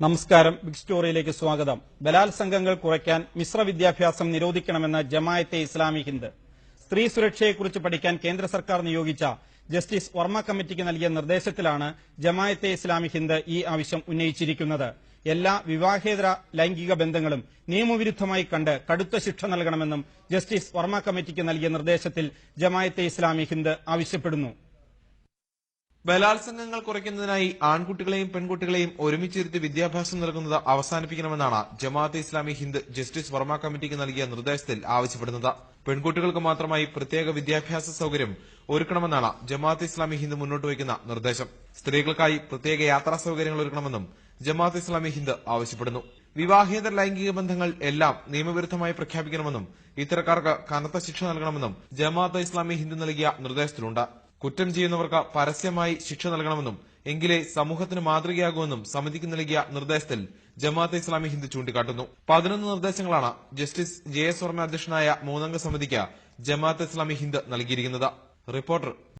നമസ്കാരം. ബിഗ് സ്റ്റോറിയിലേക്ക് സ്വാഗതം. ബലാത്സംഗങ്ങൾ കുറയ്ക്കാൻ മിശ്ര വിദ്യാഭ്യാസം നിരോധിക്കണമെന്ന ജമായത്തെ ഇസ്ലാമി ഹിന്ദ്. സ്ത്രീ സുരക്ഷയെക്കുറിച്ച് പഠിക്കാൻ കേന്ദ്ര സർക്കാർ നിയോഗിച്ച ജസ്റ്റിസ് വർമ്മ കമ്മിറ്റിക്ക് നൽകിയ നിർദ്ദേശത്തിലാണ് ജമായത്തെ ഇസ്ലാമി ഹിന്ദ് ഈ ആവശ്യം ഉന്നയിച്ചിരിക്കുന്നത്. എല്ലാ വിവാഹേതര ലൈംഗിക ബന്ധങ്ങളും നിയമവിരുദ്ധമായി കണ്ട് കടുത്ത ശിക്ഷ നൽകണമെന്നും ജസ്റ്റിസ് വർമ്മ കമ്മിറ്റിക്ക് നൽകിയ നിർദ്ദേശത്തിൽ ജമായത്തെ ഇസ്ലാമി ഹിന്ദ് ആവശ്യപ്പെടുന്നു. ബലാത്സംഗങ്ങൾ കുറയ്ക്കുന്നതിനായി ആൺകുട്ടികളെയും പെൺകുട്ടികളെയും ഒരുമിച്ചിരുത്തി വിദ്യാഭ്യാസം നൽകുന്നത് അവസാനിപ്പിക്കണമെന്നാണ് ജമാഅത്തെ ഇസ്ലാമി ഹിന്ദ് ജസ്റ്റിസ് വർമ്മ കമ്മിറ്റിക്ക് നൽകിയ നിർദ്ദേശത്തിൽ ആവശ്യപ്പെടുന്നത്. പെൺകുട്ടികൾക്ക് മാത്രമായി പ്രത്യേക വിദ്യാഭ്യാസ സൌകര്യം ഒരുക്കണമെന്നാണ് ജമാഅത്ത് ഇസ്ലാമി ഹിന്ദ് മുന്നോട്ട് വയ്ക്കുന്ന നിർദ്ദേശം. സ്ത്രീകൾക്കായി പ്രത്യേക യാത്രാ സൌകര്യങ്ങൾ ഒരുക്കണമെന്നും ജമാഅത്ത് ഇസ്ലാമി ഹിന്ദ് ആവശ്യപ്പെടുന്നു. വിവാഹേതര ലൈംഗിക ബന്ധങ്ങൾ എല്ലാം നിയമവിരുദ്ധമായി പ്രഖ്യാപിക്കണമെന്നും ഇത്തരക്കാർക്ക് കനത്ത ശിക്ഷ നൽകണമെന്നും ജമാഅത്ത് ഇസ്ലാമി ഹിന്ദ് നൽകിയ നിർദ്ദേശത്തിലുണ്ട്. കുറ്റം ചെയ്യുന്നവർക്ക് പരസ്യമായി ശിക്ഷ നൽകണമെന്നും എങ്കിലേ സമൂഹത്തിന് മാതൃകയാകുമെന്നും സമിതിക്ക് നൽകിയ നിർദ്ദേശത്തിൽ ജമാഅത്ത് ഇസ്ലാമി ഹിന്ദ് ചൂണ്ടിക്കാട്ടുന്നു. പതിനൊന്ന് നിർദ്ദേശങ്ങളാണ് ജസ്റ്റിസ് ജെ എസ് വർമ്മ അധ്യക്ഷനായ മൂന്നംഗ സമിതിക്ക് ജമാഅത്ത് ഇസ്ലാമി ഹിന്ദ് നൽകിയിരിക്കുന്നത്. റിപ്പോർട്ടർ